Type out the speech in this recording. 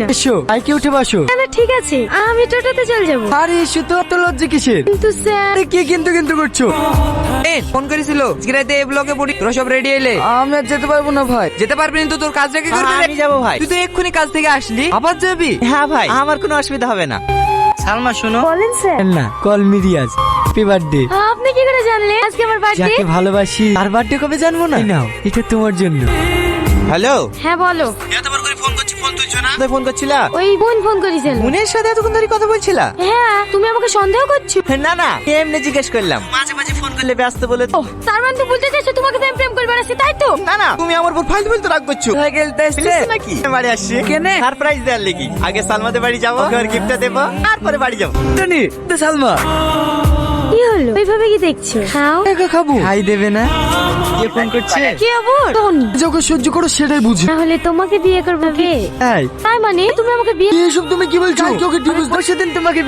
না। এসো বাইকে উঠে বসো। না, ঠিক আছে। আমি টোটোতে চলে যাব। আরে এসো তো এত লজ্জা কিসের? কিন্তু স্যার আরে কি কিন্তু কিন্তু করছ? এ ফোন করেছিল আজকে এই ব্লকে পড়ি। তোরা সব রেডি এলে আমি আর যেতে পারব না ভাই। যেতে পারবি না তো তোর কাজটা কি করবি আমি যাব ভাই। তুই তো এক্ষুনি কাজ থেকে আসলি। আবার যাবি? হ্যাঁ ভাই। আমার কোনো অসুবিধা হবে না। সালমা শোনো। বলেন স্যার। না call me Riaz. Happy birthday আপনি কি করে জানলেন? আজকে আমার বার্থডে যাকে ভালোবাসি। তার বার্থডে কবে জানব না? নাও। এটা তোমার জন্য। হ্যালো? হ্যাঁ বলো। এতবার করে ফোন করছি ফোন তুলছো না? ফোন করছিলা? ওই বোন ফোন করেছিল। মুনের সাথে এতক্ষণ ধরে কথা বলছিলা? হ্যাঁ তুমি আমাকে সন্দেহ করছ? না না এমনি জিজ্ঞেস করলাম। মাঝে মাঝে ফোন করলে ব্যস্ত বলে ও তার মানে তো বলতে চাইছো তোমাকে তো আমি প্রেম করে বেড়াচ্ছি তাই তো? না না তুমি আমার উপর ফাইল বলতে রাগ করছ। খেলতে বুঝছ নাকি? বাড়ি আসছি। কেনে? সারপ্রাইজ দেওয়ার লেগে। আগে সালমাদের বাড়ি যাব ওকে ওর গিফটটা দেবো তারপরে বাড়ি যাব। টনি তো সালমা। কি হলো? ওইভাবে কি দেখছ? খাও। একা খাব? খাই দেবে না। কে ফোন করছে? কি খবর? টনি যখন সহ্য করো সেটাই বুঝি। তাহলে তোমাকে বিয়ে করবে কে? এই। তাই মানে? তুমি আমাকে বিয়ে এসব তুমি কি বলছো? ওকে ডিভোর্স সেদিন তোমাকে